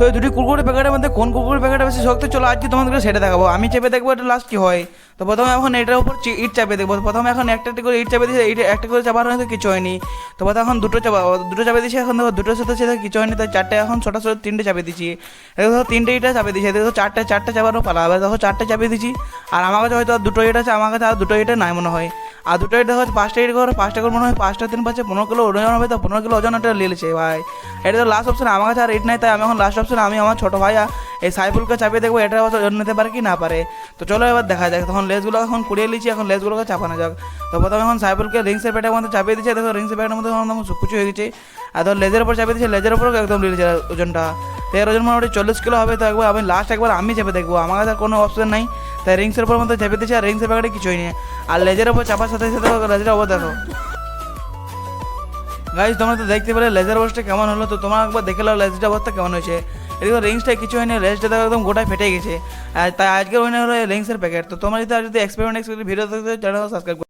তো এই দুটি কুকুরের প্যাকেটের মধ্যে কোন কুকুরের প্যাকেটটা বেশি শক্ত, চলো আজকে তোমাদেরকে সেটা দেখাবো। আমি চেপে দেখব এটা লাস্ট কি হয়। তো প্রথমে এখন এটার উপর ইট চাপে দেখব। প্রথমে এখন একটা একটা করে ইট চাপে দিয়েছে, ইট একটা করে চাপার হয়তো কিছু হয়নি। তো প্রথমে এখন দুটো চাপা দুটো চাপে দিয়েছি, এখন দেখো দুটোর সাথে সাথে কিছু হয়নি, তাই চারটে এখন ছোটো ছোটো তিনটে চাপে দিচ্ছি এবার ধরো তিনটে ইটা চাপে দিয়েছি, দেখো চারটে চারটে চাপারও পালা। এবার দেখো চারটে চাপে দিচ্ছি আর আমার কাছে হয়তো দুটো ইট আছে, আমার কাছে আর দুটো ইটে নাই মনে হয়। আর দুটো দেখো পাঁচটা ইট করে, পাঁচটা করে মনে হয় পাঁচটা তিন পাঁচে পনেরো কিলো ওজন হবে তো, পনেরো কিলো ওজন একটা লিয়েছে ভাই। এটা তো লাস্ট অপশন আমার কাছে আর ইট নাই, তাই আমি এখন লাস্ট অপশন আমি আমার ছোটো ভাই আর এই সাইফুলকে চাপিয়ে দেখব, এটা ওজন নিতে পারে কি না পারে। তো চলো এবার দেখা যাক, তখন লেসগুলো এখন কুড়িয়ে নিচ্ছি এখন লেসগুলোকে চাপানো যাক। তো প্রথমে এখন সাইফুলকে রিংসের পেটের মধ্যে চাপিয়ে দিচ্ছে দেখো রিংসের পেটের মধ্যে এখন সুকুচি হয়ে গেছে। আর ধর লেজের উপর চাপিয়ে দিচ্ছে লেজের উপরও একদম লিয়েছে ওজনটা। এর ওজন মোটামুটি চল্লিশ কিলো হবে, তো একবার আমি লাস্ট একবার আমি চেপে দেখব, আমার কাছে কোনো অপশন নাই। তাই রিংসের উপর মধ্যে চেপে দিচ্ছে আর রিংসের প্যাকেটে কিছুই নেই। আর লেজের উপর চাপার সাথে সাথে লেজের উপর দেখো। গাইজ তোমরা তো দেখতে পেলে লেজার বসটা কেমন হলো, তো তোমরা একবার দেখে নাও লেজটা অবস্থা কেমন হয়েছে। এদিকে রিংসটা কিছু হয়নি লেজটা দেখো একদম গোটায় ফেটে গেছে। আর তাই আজকের ওইনে হলো রিংসের প্যাকেট তো তোমরা যদি আর যদি এক্সপেরিমেন্ট এক্সপেরিমেন্ট ভিডিও দেখতে চ্যানেল সাবস্ক্রাইব